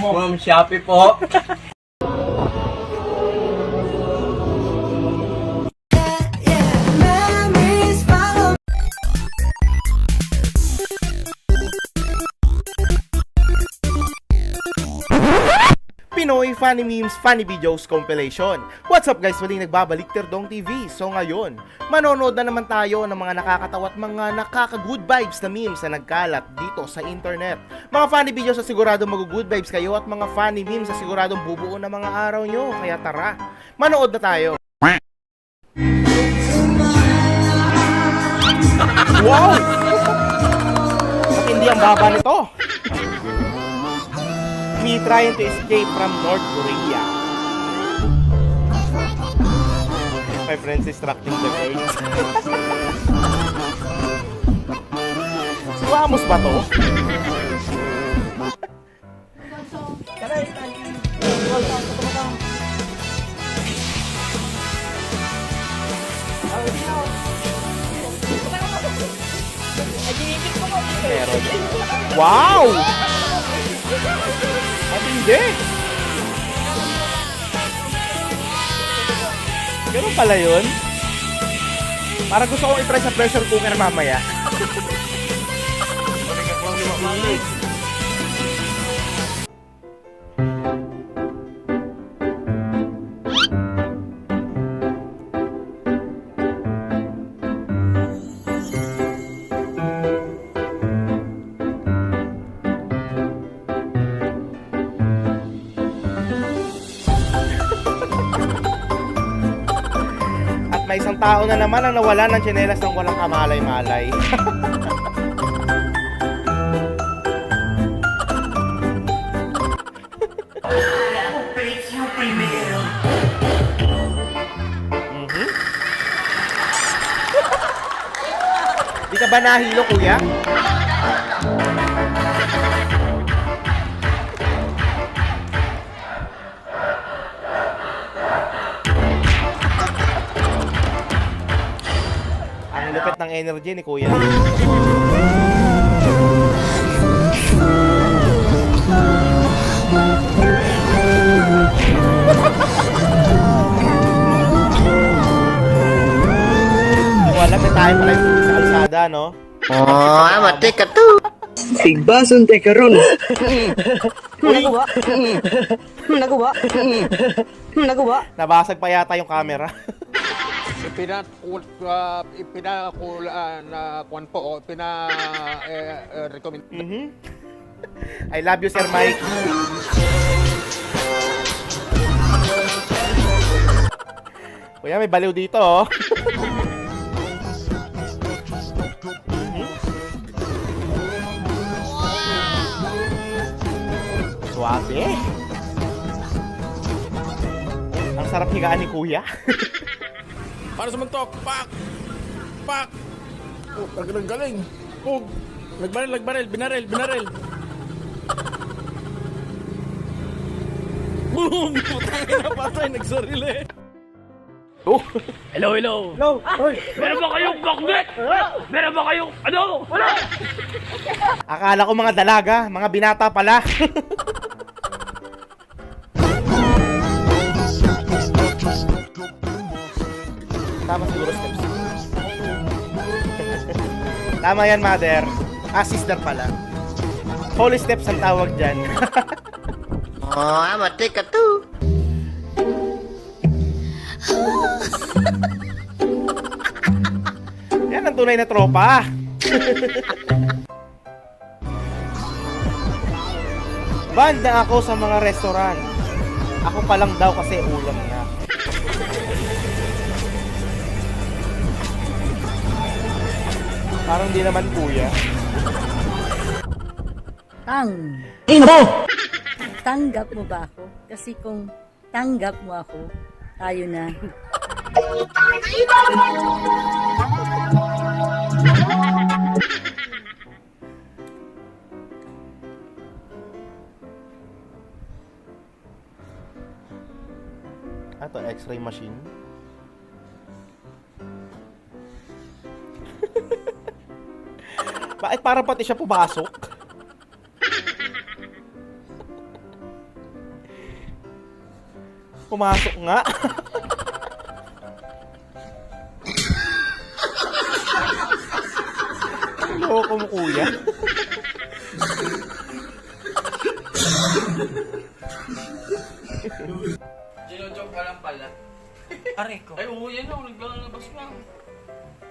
mo. Ma'am Shopee po. Pinoy Funny Memes Funny Videos Compilation. What's up guys? Muling nagbabalik Terdong TV. So ngayon, manonood na naman tayo ng mga nakakatawa at mga nakaka-good vibes na memes na nagkalat dito sa internet. Mga funny videos na siguradong mag-good vibes kayo at mga funny memes na siguradong bubuo na mga araw nyo. Kaya tara, manood na tayo. Wow! Matindi ang baba nito. Me trying to escape from North Korea. My friends instructing the girls. si Wamos ba to? Meron. Wow! Matindi! Ganun pala yun? Para gusto kong i-press sa pressure cooker mamaya. At may isang tao na naman ang nawala ng tsinelas ng walang kamalay-malay. Mhm. Di ka ba nahilo, kuya? Lupit ng energy ni kuya. Wala may tayo pala sa kalsada, no? Oh, amate ka to. Tigbason te karon. Nagawa. Nagawa. Nagawa. Nabasag pa yata yung camera. ipinakul uh, ipinakul uh, na kwan po o pina eh, eh, recommend Mhm. I love you, Sir Mike. Kuya, may baliw dito, oh. Suabe. Ang sarap higaan ni Kuya. para sa mantok pak pak oh galing galing oh nagbaril nagbaril binaril binaril Boom! Putang ina patay, nagsarili. Oh. Hello, hello. Hello. Meron ba kayong bakbet? Meron ba kayong ano? Wala. Akala ko mga dalaga, mga binata pala. Tama siguro steps. Tama yan, mother. Ah, sister pala. Holy steps ang tawag dyan. Oh, amate ka to. yan ang tunay na tropa. Band na ako sa mga restaurant. Ako pa lang daw kasi ulam na. Parang di naman kuya. Tang. Tanggap mo ba ako? Kasi kung tanggap mo ako, tayo na. Ato, x-ray machine. Bakit para pati siya pumasok? Pumasok nga. Loko mo kuya. Ginojoke ka lang pala. Aray ko. Ay, oo, yan o. Naglalabas na.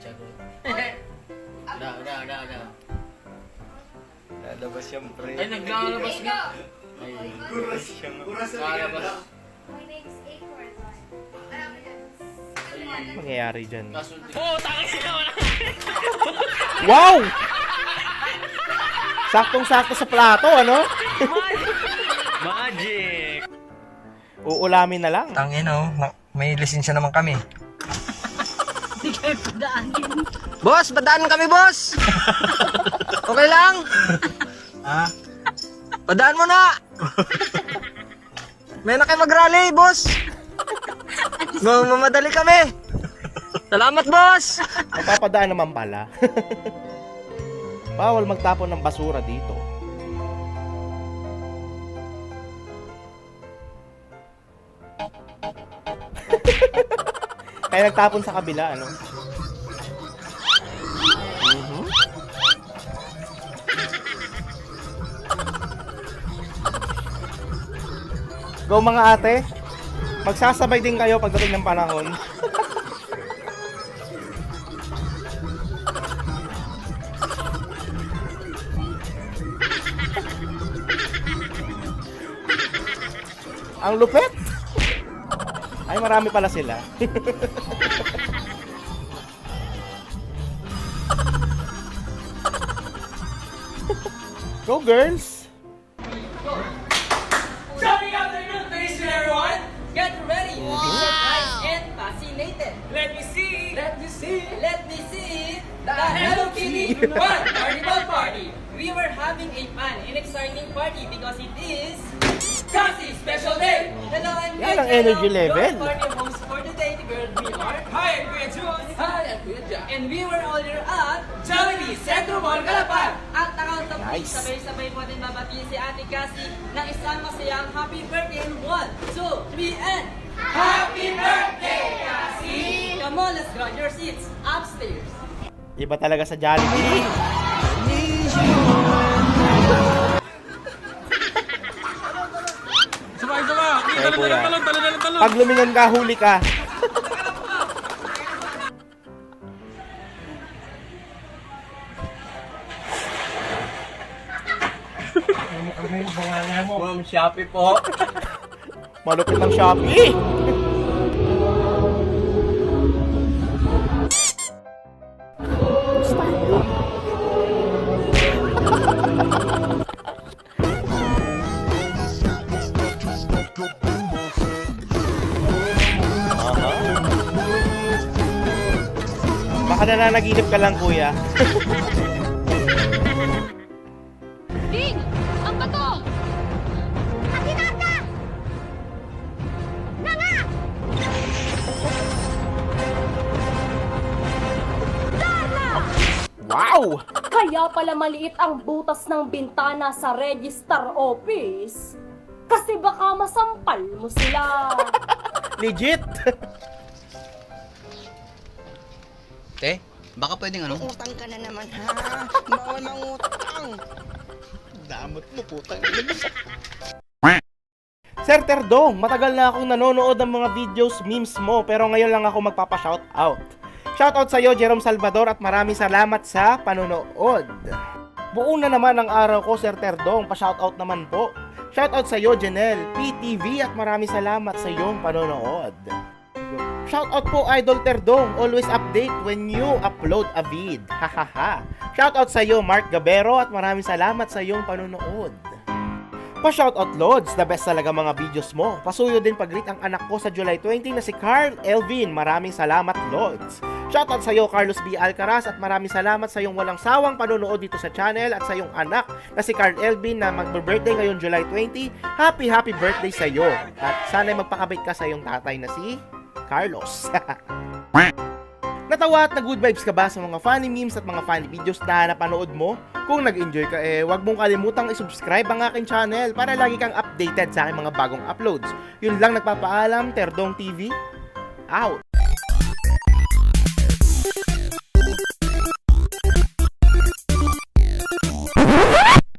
Chagot. Da, da, da, da. Lalabas yung pre. Ay, naglalabas nga. Ay, Kuras siya nga. naglalabas. My name's Acorn. Alam mo yan. Ano mangyayari dyan? Oo, na wala. Wow! Saktong-sakto sa plato, ano? Magic! Uulamin na lang. Tangin oh, ma- may lisensya naman kami. Hindi kayo padaanin. Boss, padaan kami, boss! okay lang? Ha? Padaan mo na! May na kayo mag-rally, boss! Ma- Mamadali kami! Salamat, boss! Magpapadaan naman pala. Bawal magtapon ng basura dito. Kaya nagtapon sa kabila, ano? Mhm. Go mga ate. Magsasabay din kayo pagdating ng panahon. Ang lupet! Ay, marami pala sila. Go girls! Coming afternoon, ladies and everyone! Get ready! Surprised and fascinated! Let me see! Let me see! Let me see! The Hello Kitty Fun Yan ang energy level. For today, the girl we are. Hi, I'm Kuya Jules! Hi, I'm Kuya Jack! And we were all here at Jollibee Centro Mall, Calapan! At nakauntap Nice. sabay-sabay po din babatiin si Ate Cassie ng isang masayang happy birthday in 1, 2, 3, and Happy birthday, Cassie! Come on, let's grab your seats upstairs. Iba talaga sa Jollibee. Sabay. Kaya Talon, kuya. talon, talon, talon, talon, talon. Pag lumingon ka, huli ka. Ma'am Shopee po. Malupit ng Shopee. Baka nananaginip ka lang, kuya. Ding! Ang bato! Atinata! Na nga! Wow! Kaya pala maliit ang butas ng bintana sa register office. Kasi baka masampal mo sila. Legit! Te, baka pwedeng ano? Utang ka na naman ha. Bawal mangutang. Damot mo, putang ina Sir Terdong, matagal na akong nanonood ng mga videos, memes mo, pero ngayon lang ako magpapa-shoutout. Shoutout sa iyo, Jerome Salvador, at maraming salamat sa panonood. Buo na naman ang araw ko, Sir Terdong. Pa-shoutout naman po. Shoutout sa iyo, Janelle, PTV, at maraming salamat sa iyong panonood. Shoutout po Idol Terdong, always update when you upload a vid. Hahaha. Shoutout sa iyo Mark Gabero at maraming salamat sa iyong panonood. Pa-shoutout Lods, the best talaga mga videos mo. Pasuyo din pag-greet ang anak ko sa July 20 na si Carl Elvin. Maraming salamat Lods. Shoutout sa iyo Carlos B. Alcaraz at maraming salamat sa iyong walang sawang panonood dito sa channel at sa iyong anak na si Carl Elvin na magbe-birthday ngayon July 20. Happy happy birthday sa iyo. At sana'y magpakabait ka sa iyong tatay na si Carlos. Natawa at na good vibes ka ba sa mga funny memes at mga funny videos na napanood mo? Kung nag-enjoy ka eh, wag mong kalimutang isubscribe ang aking channel para lagi kang updated sa aking mga bagong uploads. Yun lang nagpapaalam, Terdong TV, out!